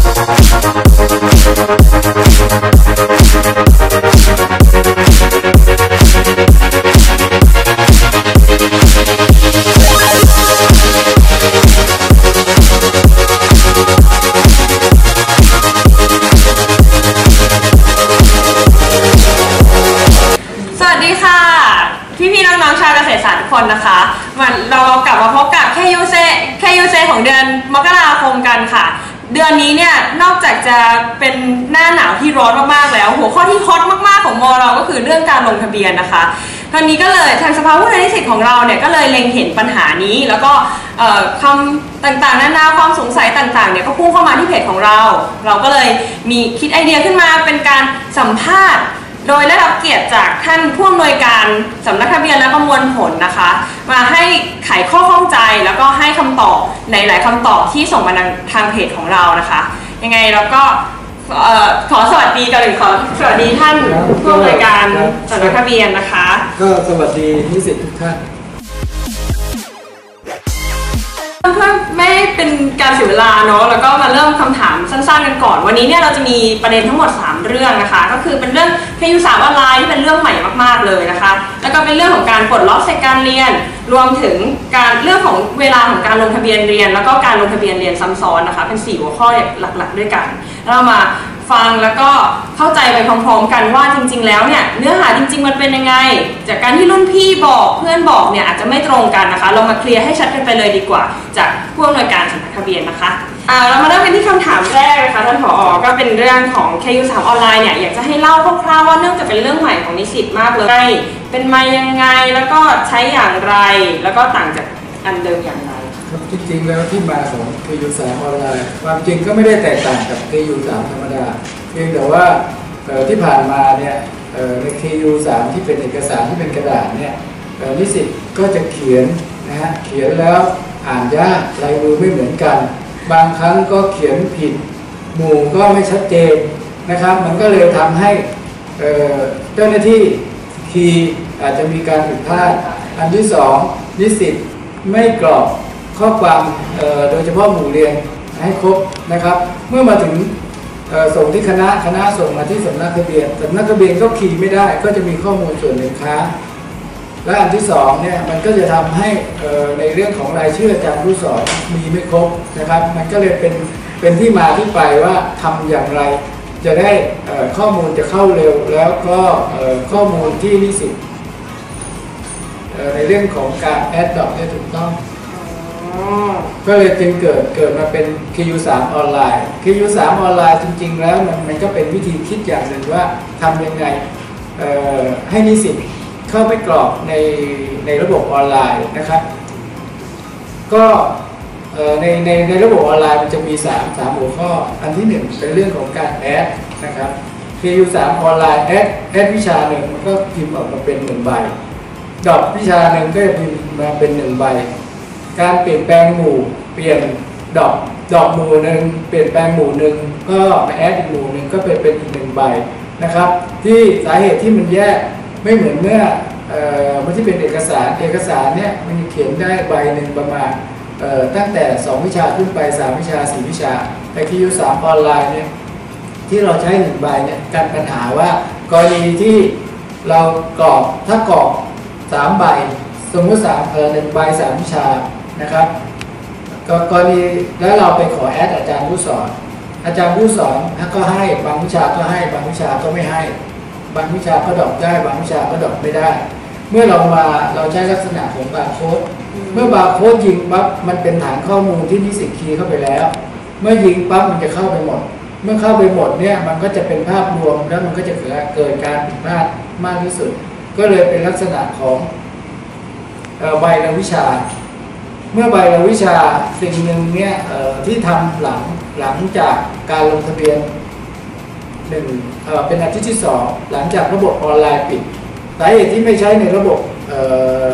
ส KUC ของเดือนมกราคมกันค่ะ เดือนนี้เนี่ยนอกจากจะเป็นหน้าหนาวที่ร้อนมากๆแล้ว หัวข้อที่ฮอตมากๆของมอเราก็คือเรื่องการลงทะเบียนนะคะทางนี้ก็เลยทางสภาผู้แทนนิสิตของเราเนี่ยก็เลยเล็งเห็นปัญหานี้ แล้วก็เอ่อคำต่างๆ นานาความสงสัยต่างๆเนี่ยก็พุ่งเข้ามาที่เพจของเรา เราก็เลยมีคิดไอเดียขึ้นมาเป็นการสัมภาษณ์ โดยได้รับเกียรติจากท่านผู้อำนวยการสำนักทะเบียนและประมวลผลนะคะ มาให้ไขข้อข้องใจแล้วก็ให้คำตอบในหลายคำตอบที่ส่งมาทางเพจของเรานะคะ ยังไงเราก็เอ่อขอสวัสดีกันเลยขอสวัสดีท่านผู้อำนวยการสำนักทะเบียนนะคะ ก็สวัสดีนิสิตทุกท่านเพื่อไม่ให้เป็นการเสียเวลาเนาะแล้วก็มาเริ่มคำถามสั้นๆกันก่อน วันนี้เนี่ยเราจะมีประเด็นทั้งหมด3 เรื่องนะคะ ก็คือเป็นเรื่องเพยูสามออนไลน์ที่เป็นเรื่องใหม่มากๆเลยนะคะ แล้วก็เป็นเรื่องของการปลดล็อกเซตการเรียน รวมถึงการเรื่องของเวลาของการลงทะเบียนเรียน แล้วก็การลงทะเบียนเรียนซ้ำซ้อนนะคะ เป็น 4 หัวข้อหลักๆ ด้วยกันเรามาฟังแล้วก็เข้าใจไปพร้อมๆ กันว่าจริง ๆ แล้วเนี่ยเนื้อหาจริง ๆ มันเป็นยังไง จากการที่รุ่นพี่บอกเพื่อนบอกเนี่ยอาจจะไม่ตรงกันนะคะ เรามาเคลียร์ให้ชัดกันไปเลยดีกว่า จากผู้อำนวยการสำนักทะเบียนนะคะอ่าเรามาเริ่มกันที่คำถามแรกนะคะท่านผอ ก็เป็นเรื่องของ KU3 อออนไลน์เนี่ยอยากจะให้เล่าคร่าวๆว่าเนื่องจากเป็นเรื่องใหม่ของนิสิตมากเลย เป็นมายังไงแล้วก็ใช้อย่างไร แล้วก็ต่างจากอันเดิมอย่างไรครับจริงๆแล้วที่มาของ KU 3ออนไลน์ความจริงก็ไม่ได้แตกต่างกับ KU 3ธรรมดา เพียงแต่ว่าที่ผ่านมาเนี่ยเอ่อใน KU 3ที่เป็นเอกสารที่เป็นกระดาษเนี่ยนิสิตก็จะเขียนนะฮะเขียนแล้วอ่านยากลายมือไม่เหมือนกัน บางครั้งก็เขียนผิด หมู่ก็ไม่ชัดเจน นะครับ มันก็เลยทำให้เอ่อเจ้าหน้าที่คีย์อาจจะมีการผิดพลาด อันที่สองนิสิตไม่กรอกข้อความเอ่อโดยเฉพาะหมู่เรียนให้ครบนะครับ เมื่อมาถึงเอ่อส่งที่คณะคณะส่งมาที่สำนักทะเบียนสำนักทะเบียนก็คีย์ไม่ได้ ก็จะมีข้อมูลส่วนหนึ่งค้างและอันที่สองเนี่ยมันก็จะทำให้เอ่อในเรื่องของรายชื่ออาจารย์ผู้สอนมีไม่ครบนะครับ มันก็เลยเป็นเป็นที่มาที่ไปว่าทำอย่างไร จะได้เอ่อข้อมูลจะเข้าเร็ว แล้วก็เอ่อข้อมูลที่นิสิตเอ่อในเรื่องของการแอดดอกเนี่ยถูกต้อง ก็เลยจึงเกิดเกิดมาเป็น KU3 ออนไลน์ KU3 ออนไลน์จริง ๆ แล้วมันมันก็เป็นวิธีคิดอย่างหนึ่งว่าทำยังไงเอ่อให้นิสิตเข้าไปกรอกในในระบบออนไลน์นะครับ ก็เอ่อ ในในในระบบออนไลน์มันจะมี 3 3 หัวข้อ อันที่ 1 เป็นเรื่องของการแอดนะครับ KU3 ออนไลน์แอดแอดวิชาหนึ่งมันก็พิมพ์ออกมาเป็นหนึ่งใบ ดอกวิชาหนึ่งก็จะพิมพ์มาเป็นหนึ่งใบ การเปลี่ยนแปลงหมู่เปลี่ยนดอกดอกหมู่หนึ่งเปลี่ยนแปลงหมู่หนึ่งก็มาแอดอีกหมู่หนึ่งก็เป็นเป็นอีกหนึ่งใบนะครับ ที่สาเหตุที่มันแยกไม่เหมือนเมื่อเอ่อมันที่เป็นเอกสารเอกสารเนี่ยมันเขียนได้ใบหนึ่งประมาณ ตั้งแต่ 2 วิชาขึ้นไป 3 วิชา 4 วิชาแต่คิวสามออนไลน์เนี่ยที่เราใช้หนึ่งใบเนี่ยการปัญหาว่ากรณีที่เรากรอกถ้ากรอกสามใบ สมมติสามเออหนึ่งใบสามวิชานะครับกกรณีแล้วเราไปขอแอดอาจารย์ผู้สอนอาจารย์ผู้สอนก็ให้บางวิชาก็ให้บางวิชาก็ไม่ให้ บางวิชาก็ดอกได้ บางวิชาก็ดอกไม่ได้ เมื่อเรามาเราใช้ลักษณะของบาร์โค้ด เมื่อบาร์โค้ดยิงปั๊บมันเป็นฐานข้อมูลที่นิสิตคีย์เข้าไปแล้ว เมื่อยิงปั๊บมันจะเข้าไปหมด เมื่อเข้าไปหมดเนี่ยมันก็จะเป็นภาพรวมแล้วมันก็จะเกิดเกิดการผิดพลาดมากที่สุด ก็เลยเป็นลักษณะของใบรายวิชา เมื่อใบรายวิชาสิ่งหนึ่งเนี่ยที่ทำหลังหลังจากการลงทะเบียนหนึ่งเเป็นอาทิตย์ที่สองหลังจากระบบออนไลน์ปิดสาเหตุที่ไม่ใช้ในระบบออ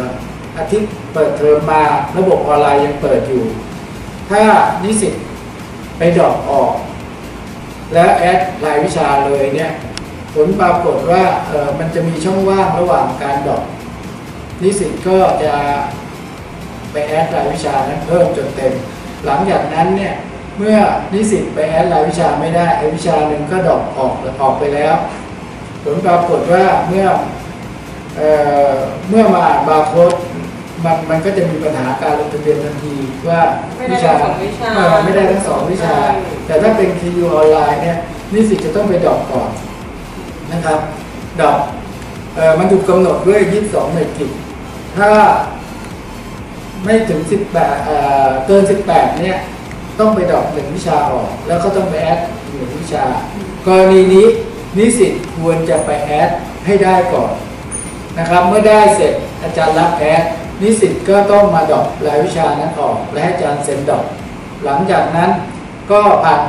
อาทิตย์ ปิดเทอมมาระบบออนไลน์ยังเปิดอยู่ ถ้านิสิตไปดรอกออก แล้วแอดรายวิชาเลยเนี่ยผลปรากฏว่าเออมันจะมีช่องว่างระหว่างการดรอกนิสิตก็จะไปแอดรายวิชานั้นเพิ่มจนเต็ม หลังจากนั้นเนี่ยเมื่อนิสิตไปแอดรายวิชาไม่ได้ไอวิชาหนึ่งก็ดรอกออกออกไปแล้ว ผลปรากฏว่าเมื่อเอ่อเมื่อมาอ่านบาร์โค้ด มันมันก็จะมีปัญหาการลงทะเบียนทันทีว่าไม่ได้ทั้งสองวิชาเออไม่ได้ทั้งสองวิชาใช่แต่ถ้าเป็น KU ออนไลน์เนี่ยนิสิตจะต้องไปดรอกก่อนนะครับดรอกเอ่อมันถูกกำหนดด้วย 22 หน่วยกิจ ถ้าไม่ถึง 18เอ่อเกิน 18 เนี่ย ต้องไปดรอกหนึ่งวิชาออก แล้วก็ต้องไปแอดอีกหนึ่งวิชา กรณีนี้นิสิตควรจะไปแอดให้ได้ก่อนนะครับ เมื่อได้เสร็จอาจารย์รับแอด นิสิตก็ต้องมาดอกรายวิชานั้นออกและให้อาจารย์เซ็นดอก หลังจากนั้นก็ผ่าน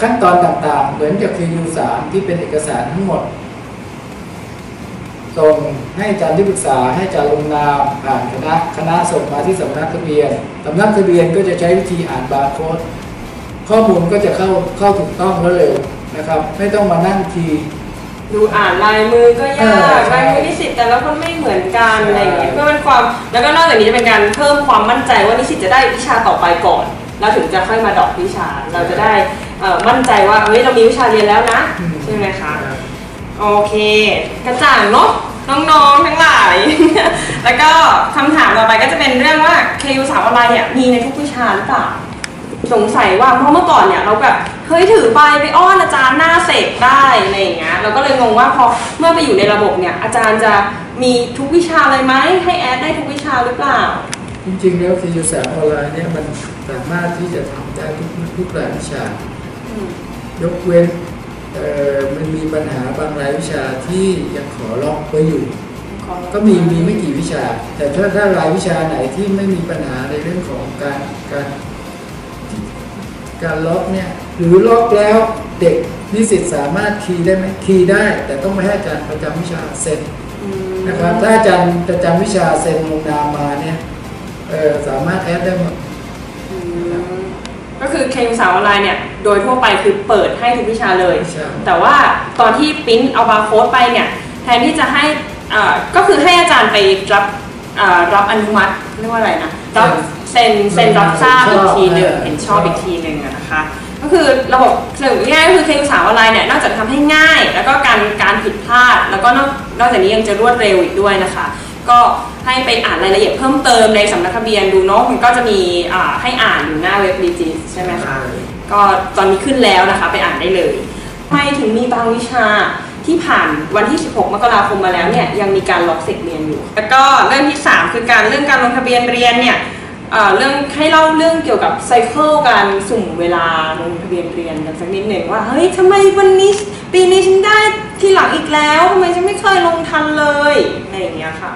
ขั้นตอนต่างๆ เหมือนกับ KU3 ที่เป็นเอกสารทั้งหมดส่งให้อาจารย์ที่ปรึกษาให้อาจารย์ลงนามผ่านคณะคณะส่งมาที่สำนักทะเบียนสำนักทะเบียนก็จะใช้วิธีอ่านบาร์โค้ดข้อมูลก็จะเข้าเข้าถูกต้องและเร็วนะครับ ไม่ต้องมานั่งคีย์ ดูอ่านลายมือก็ยาเออกใช่ลายมือนิสิตแต่ละคนไม่เหมือนกันใช่อะไรอย่างเงี้ยเพื่อเป็นความแล้วก็นอกจากนี้จะเป็นการเพิ่มความมั่นใจว่านิสิตจะได้วิชาต่อไปก่อนแล้วถึงจะค่อยมาดรอกวิชา เราจะได้เอ่อมั่นใจว่าเฮ้ยเรามีวิชาเรียนแล้วนะอืใช่ไหมคะรับโอเค กระจ่างเนาะน้องๆทั้งหลาย แล้วก็คำถามต่อไปก็จะเป็นเรื่องว่า KU 3ออนไลน์เนี่ยมีในทุกวิชาหรือเปล่า สงสัยว่าเพราะเมื่อก่อนเนี่ยเราแบบเฮ้ยถือไปไปอ้อนอาจารย์หน้าเสกได้อะไรอย่างเงี้ยเราก็เลยงงว่าพอเมื่อไปอยู่ในระบบเนี่ยอาจารย์จะมีทุกวิชาเลยไหมให้แอดได้ทุกวิชาหรือเปล่า จริงๆแล้ว KU3 ออนไลน์เนี่ยมันสามารถที่จะทำได้ทุกทุกรายวิชา ยกเว้นเอ่อมันมีปัญหาบางรายวิชาที่ยังขอล็อกไว้อยู่ ก็มีมีไม่กี่วิชา แต่ถ้าถ้ารายวิชาไหนที่ไม่มีปัญหาในเรื่องของการการ การล็อกเนี่ยหรือล็อกแล้วเด็กนิสิตสามารถคีย์ได้ไหมคีย์ได้ แต่ต้องไม่ให้อาจารย์ประจำวิชาเซ็นนะครับถ้าอาจารย์ประจำวิชาเซ็นลงนามมาเนี่ยเออสามารถแอดได้หมดอืมก็คือ KU 3ออนไลน์เนี่ยโดยทั่วไปคือเปิดให้ทุกวิชาเลยใช่แต่ว่าตอนที่ปริ้นเอาบาร์โค้ดไปเนี่ยแทนที่จะให้อ่าก็คือให้อาจารย์ไปรับอ่ารับอนุมัติเรียกว่าอะไรนะรับ เซ็นเซ็นรับทราบอีกทีหนึ่งเห็นชอบอีกทีหนึ่งอะนะคะ ก็คือระบบสรุปง่ายๆก็คือเคสามออนไลน์เนี่ยนอกจากทำให้ง่าย แล้วก็การการผิดพลาด แล้วก็นอกนอกจากนี้ยังจะรวดเร็วอีกด้วยนะคะ ก็ให้ไปอ่านรายละเอียดเพิ่มเติมในสำนักทะเบียนดูเนาะมันก็จะมีอ่าให้อ่านอยู่หน้าเว็บดีจีใช่ไหมคะก็ตอนนี้ขึ้นแล้วนะคะไปอ่านได้เลยทำไมถึงมีบางวิชาที่ผ่านวันที่ 16 มกราคมมาแล้วเนี่ยยังมีการล็อกเสร็จเรียนอยู่ แล้วก็เรื่องที่ 3 คือการเรื่องการลงทะเบียนเรียนเนี่ยเอ่อ เรื่องให้เล่าเรื่องเกี่ยวกับไซเคิลการสุ่มเวลาลงทะเบียนเรียนกันสักนิดหนึ่งว่าเฮ้ยทำไมวันนี้ปีนี้ฉันได้ทีหลังอีกแล้วทำไมฉันไม่เคยลงทันเลยอะไรอย่างเงี้ยค่ะ